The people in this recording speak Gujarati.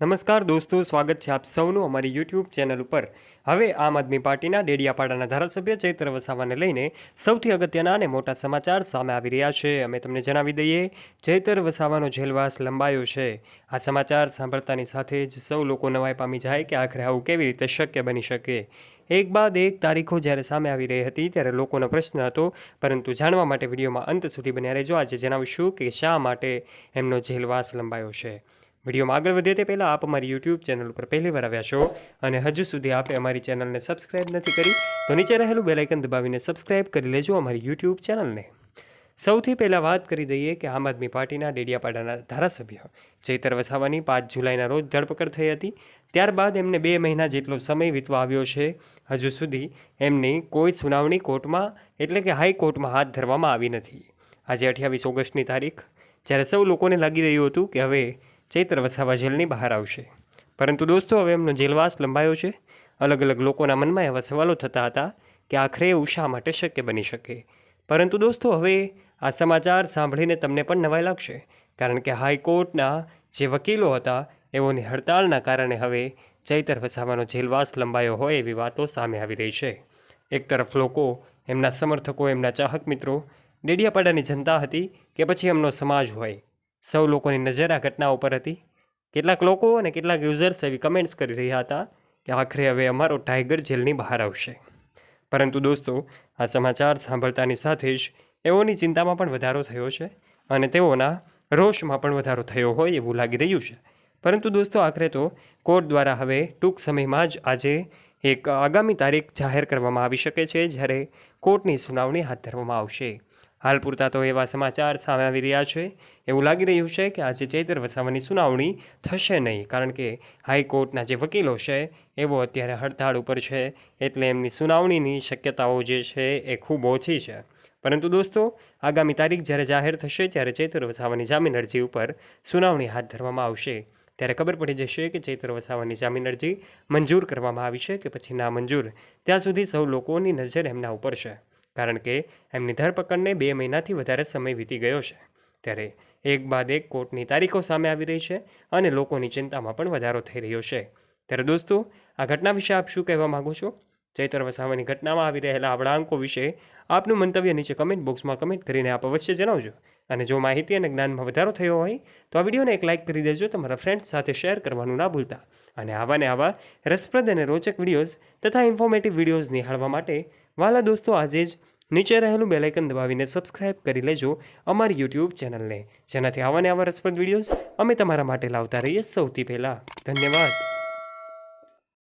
નમસ્કાર દોસ્તો, સ્વાગત છે આપ સૌનું અમારી યુટ્યુબ ચેનલ ઉપર. હવે આમ આદમી પાર્ટીના ડેડિયાપાડાના ધારાસભ્ય ચૈત્ર વસાવાને લઈને સૌથી અગત્યના અને મોટા સમાચાર સામે આવી રહ્યા છે. અમે તમને જણાવી દઈએ, ચૈતર વસાવાનો જેલવાસ લંબાયો છે. આ સમાચાર સાંભળતાની સાથે જ સૌ લોકો નવાઈ પામી જાય કે આખરે આવું કેવી રીતે શક્ય બની શકે. એક બાદ એક તારીખો જ્યારે સામે આવી રહી હતી ત્યારે લોકોનો પ્રશ્ન હતો, પરંતુ જાણવા માટે વિડીયોમાં અંત સુધી બન્યા રહેજો. આજે જણાવીશું કે શા માટે એમનો જેલવાસ લંબાયો છે. વિડીયોમાં આગળ વધે તે પહેલાં આપ અમારી યુટ્યુબ ચેનલ ઉપર પહેલી વાર આવ્યા છો અને હજુ સુધી આપે અમારી ચેનલને સબસ્ક્રાઇબ નથી કરી, તો નીચે રહેલું બેલાઇકન દબાવીને સબસ્ક્રાઇબ કરી લેજો અમારી યુટ્યુબ ચેનલને. સૌથી પહેલાં વાત કરી દઈએ કે આમ આદમી પાર્ટીના ડેડિયાપાડાના ધારાસભ્ય ચૈતર વસાવાની પાંચ જુલાઈના રોજ ધરપકડ થઈ હતી. ત્યારબાદ એમને બે મહિના જેટલો સમય વીતવા આવ્યો છે. હજુ સુધી એમની કોઈ સુનાવણી કોર્ટમાં, એટલે કે હાઈકોર્ટમાં હાથ ધરવામાં આવી નથી. આજે અઠ્યાવીસ ઓગસ્ટની તારીખ. જ્યારે સૌ લોકોને લાગી રહ્યું હતું કે હવે ચૈત્ર વસાવા જેલની બહાર આવશે. પરંતુ દોસ્તો, હવે એમનો જેલવાસ લંબાયો છે. અલગ અલગ લોકોના મનમાં એવા સવાલો થતા હતા કે આખરે એવું શા માટે શક્ય બની શકે. પરંતુ દોસ્તો, હવે આ સમાચાર સાંભળીને તમને પણ નવાઈ લાગશે, કારણ કે હાઈકોર્ટના જે વકીલો હતા, એઓની હડતાળના કારણે હવે ચૈતર વસાવાનો જેલવાસ લંબાયો હોય એવી વાતો સામે આવી રહી છે. એક તરફ લોકો, એમના સમર્થકો, એમના ચાહક મિત્રો ડેડિયાપાડાની જનતા હતી કે પછી એમનો સમાજ હોય. સૌ લોકોની નજર આ ઘટના ઉપર હતી. કેટલાક લોકો અને કેટલાક યુઝર્સ એવી કમેન્ટ્સ કરી રહ્યા હતા કે આખરે હવે અમારો ટાઈગર જેલની બહાર આવશે. પરંતુ દોસ્તો, આ સમાચાર સાંભળતાની સાથે જ એઓની ચિંતામાં પણ વધારો થયો છે અને તેઓના રોષમાં પણ વધારો થયો હોય એવું લાગી રહ્યું છે. પરંતુ દોસ્તો, આખરે તો કોર્ટ દ્વારા હવે ટૂંક સમયમાં જ આજે એક આગામી તારીખ જાહેર કરવામાં આવી શકે છે જ્યારે કોર્ટની સુનાવણી હાથ ધરવામાં આવશે. હાલ પૂરતા તો એવા સમાચાર સામે આવી રહ્યા છે. એવું લાગી રહ્યું છે કે આજે ચૈતર વસાવાની સુનાવણી થશે નહીં, કારણ કે હાઈકોર્ટના જે વકીલો છે, એવો અત્યારે હડતાળ ઉપર છે. એટલે એમની સુનાવણીની શક્યતાઓ જે છે એ ખૂબ ઓછી છે. પરંતુ દોસ્તો, આગામી તારીખ જ્યારે જાહેર થશે, ત્યારે ચૈતર વસાવાની જામીન અરજી ઉપર સુનાવણી હાથ ધરવામાં આવશે. ત્યારે ખબર પડી જશે કે ચૈત્ર વસાવાની જામીન અરજી મંજૂર કરવામાં આવી છે કે પછી ના મંજૂર. ત્યાં સુધી સૌ લોકોની નજર એમના ઉપર છે. કારણ કે એમની ધરપકડને બે મહિનાથી વધારે સમય વીતી ગયો છે. ત્યારે એક બાદ એક કોર્ટની તારીખો સામે આવી રહી છે અને લોકોની ચિંતામાં પણ વધારો થઈ રહ્યો છે. ત્યારે દોસ્તો, આ ઘટના વિશે આપ શું કહેવા માગો છો? ચૈતર વસાવાની ઘટનામાં આવી રહેલા આવડાંકો વિશે આપનું મંતવ્ય નીચે કમેન્ટ બોક્સમાં કમેન્ટ કરીને આપ અવશ્ય જણાવજો. અને જો માહિતી અને જ્ઞાનમાં વધારો થયો હોય, તો આ વિડીયોને એક લાઇક કરી દેજો, તમારા ફ્રેન્ડ્સ સાથે શેર કરવાનું ના ભૂલતા. અને આવા ને આવા રસપ્રદ અને રોચક વિડીયોઝ તથા ઇન્ફોર્મેટિવ વિડીયોઝ નિહાળવા માટે વાલા દોસ્તો, આજે જ નીચે રહેલું બેલાઇકન દબાવીને સબસ્ક્રાઇબ કરી લેજો અમારી યુટ્યુબ ચેનલને જેનાથી આવા ને આવા રસપ્રદ વિડીયોઝ અમે તમારા માટે લાવતા રહીએ સૌથી પહેલાં. ધન્યવાદ.